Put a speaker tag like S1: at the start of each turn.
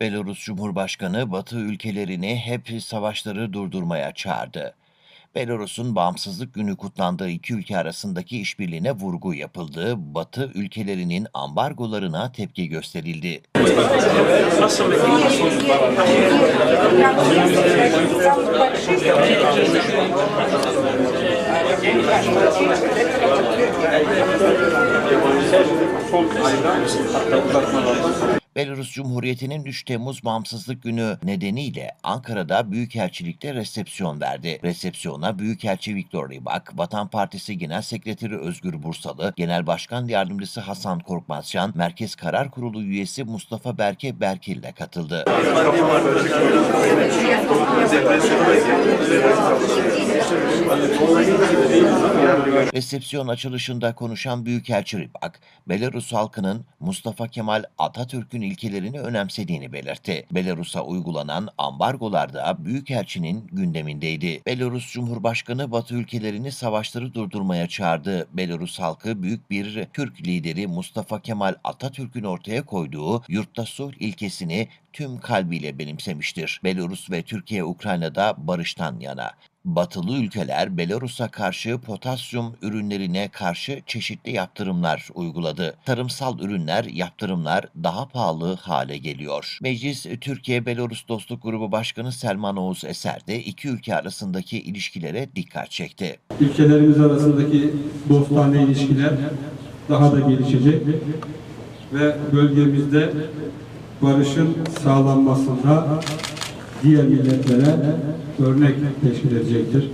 S1: Belarus Cumhurbaşkanı Batı ülkelerini hep savaşları durdurmaya çağırdı. Belarus'un bağımsızlık günü kutlandığı iki ülke arasındaki işbirliğine vurgu yapıldı. Batı ülkelerinin ambargolarına tepki gösterildi. Belarus Cumhuriyeti'nin 3 Temmuz Bağımsızlık Günü nedeniyle Ankara'da Büyükelçilikte resepsiyon verdi. Resepsiyona Büyükelçi Viktor Rybak, Vatan Partisi Genel Sekreteri Özgür Bursalı, Genel Başkan Yardımcısı Hasan Korkmazcan, Merkez Karar Kurulu üyesi Mustafa Berke Berkil ile katıldı. Resepsiyon açılışında konuşan Büyükelçi Rybak, Belarus halkının Mustafa Kemal Atatürk'ün ilkelerini önemsediğini belirtti. Belarus'a uygulanan ambargolar da Büyükelçinin gündemindeydi. Belarus Cumhurbaşkanı Batı ülkelerini savaşları durdurmaya çağırdı. Belarus halkı büyük bir Türk lideri Mustafa Kemal Atatürk'ün ortaya koyduğu yurtta sulh ilkesini tüm kalbiyle benimsemiştir. Belarus ve Türkiye Ukrayna'da barıştan yana. Batılı ülkeler Belarus'a karşı potasyum ürünlerine karşı çeşitli yaptırımlar uyguladı. Tarımsal ürünler, yaptırımlar daha pahalı hale geliyor. Meclis Türkiye-Belarus Dostluk Grubu Başkanı Selman Oğuz Eser de iki ülke arasındaki ilişkilere dikkat çekti.
S2: ülkelerimiz arasındaki dostane ilişkiler daha da gelişecek ve bölgemizde barışın sağlanmasında diğer milletlere örnek teşkil edecektir.